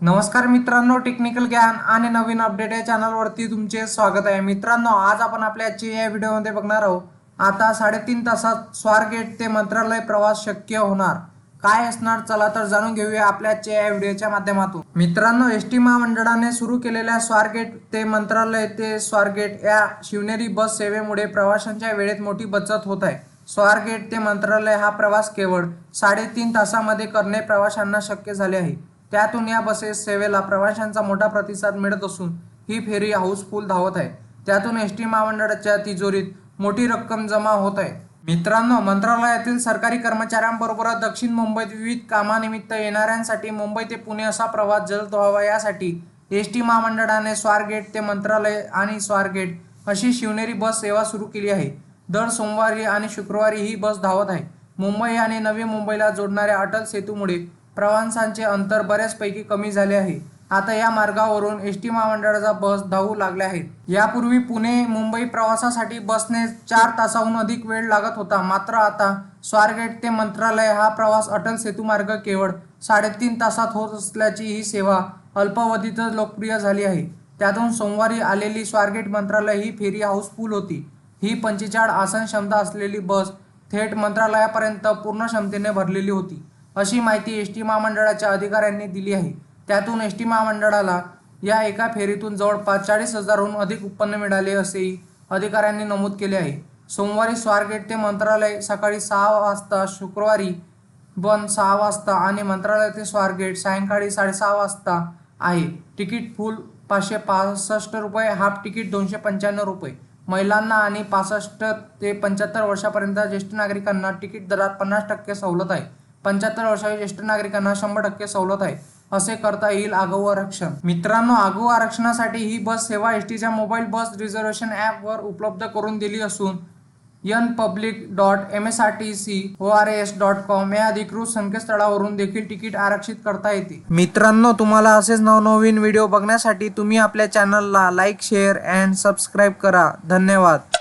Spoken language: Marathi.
नमस्कार मित्रांनो टेक्निकल ज्ञान आणि नवीन अपडेट या चॅनलवरती तुमचे स्वागत आहे. मित्रांनो आज आपण आपल्या आजच्या या व्हिडिओमध्ये बघणार आहोत आता साडेतीन तासात स्वारगेट ते मंत्रालय प्रवास शक्य होणार? काय असणार? चला तर जाणून घेऊया आपल्या आजच्या या व्हिडिओच्या माध्यमातून. मित्रांनो एस टी महामंडळाने सुरू केलेल्या स्वारगेट ते मंत्रालय ते स्वारगेट या शिवनेरी बस सेवेमुळे प्रवाशांच्या वेळेत मोठी बचत होत आहे. स्वारगेट ते मंत्रालय हा प्रवास केवळ साडेतीन तासामध्ये करणे प्रवाशांना शक्य झाले आहे. त्यातून या बसेस सेवेला प्रवाशांचा मोठा प्रतिसाद मिळत असून ही फेरी हाऊसफुल धावत आहे. त्यातून एस टी महामंडळाच्या तिजोरीत मोठी रक्कम जमा होत आहे. मित्रांनो मंत्रालयातील सरकारी कर्मचाऱ्यांबरोबरच दक्षिण मुंबईत विविध कामानिमित्त येणाऱ्यांसाठी मुंबई ते पुणे असा प्रवास जलद व्हावा यासाठी एस टी महामंडळाने स्वारगेट ते मंत्रालय आणि स्वारगेट अशी शिवनेरी बस सेवा सुरू केली आहे. दर सोमवारी आणि शुक्रवारी ही बस धावत आहे. मुंबई आणि नवी मुंबईला जोडणाऱ्या अटल सेतूमुळे प्रवासांचे अंतर बऱ्याचपैकी कमी झाले आहे. आता या मार्गावरून एस टी महामंडळाचा बस धावू लागल्या आहेत. यापूर्वी पुणे मुंबई प्रवासासाठी बसने चार तासाहून अधिक वेळ लागत होता. मात्र आता स्वारगेट ते मंत्रालय हा प्रवास अटल सेतुमार्ग केवळ साडेतीन तासात होत असल्याची ही सेवा अल्पावधीतच लोकप्रिय झाली आहे. त्यातून सोमवारी आलेली स्वारगेट मंत्रालय ही फेरी हाऊसफुल होती. ही पंचेचाळ आसन क्षमता असलेली बस थेट मंत्रालयापर्यंत पूर्ण क्षमतेने भरलेली होती. अशी माहिती एस टी महामंडळाच्या अधिकाऱ्यांनी दिली आहे. त्यातून एस टी महामंडळाला या एका फेरीतून जवळपास चाळीस हजारहून अधिक उत्पन्न मिळाले असेही अधिकाऱ्यांनी नमूद केले आहे. सोमवारी स्वारगेट ते मंत्रालय सकाळी सहा वाजता शुक्रवारी बंद सहा वाजता आणि मंत्रालय ते स्वारगेट सायंकाळी साडेसहा वाजता आहे. तिकीट फुल पाचशे पासष्ट रुपये हाफ तिकीट दोनशे पंच्याण्णव रुपये. महिलांना आणि पासष्ट ते पंच्याहत्तर वर्षापर्यंत ज्येष्ठ नागरिकांना तिकीट दरात पन्नास टक्के सवलत आहे. पंच्याहत्तर वर्षाच्या ज्येष्ठ नागरिकांना शंभर टक्के सवलत आहे. असे करता येईल आगाऊ आरक्षण. मित्रांनो आगाऊ आरक्षणासाठी ही बस सेवा एस टीच्या मोबाईल बस रिझर्वेशन ॲपवर उपलब्ध करून दिली असून N public dot M S R T C O R S dot com या अधिकृत संकेतस्थळावरून देखील तिकीट आरक्षित करता येते. मित्रांनो तुम्हाला असेच नवनवीन व्हिडिओ बघण्यासाठी तुम्ही आपल्या चॅनलला लाईक शेअर अँड सबस्क्राईब करा. धन्यवाद.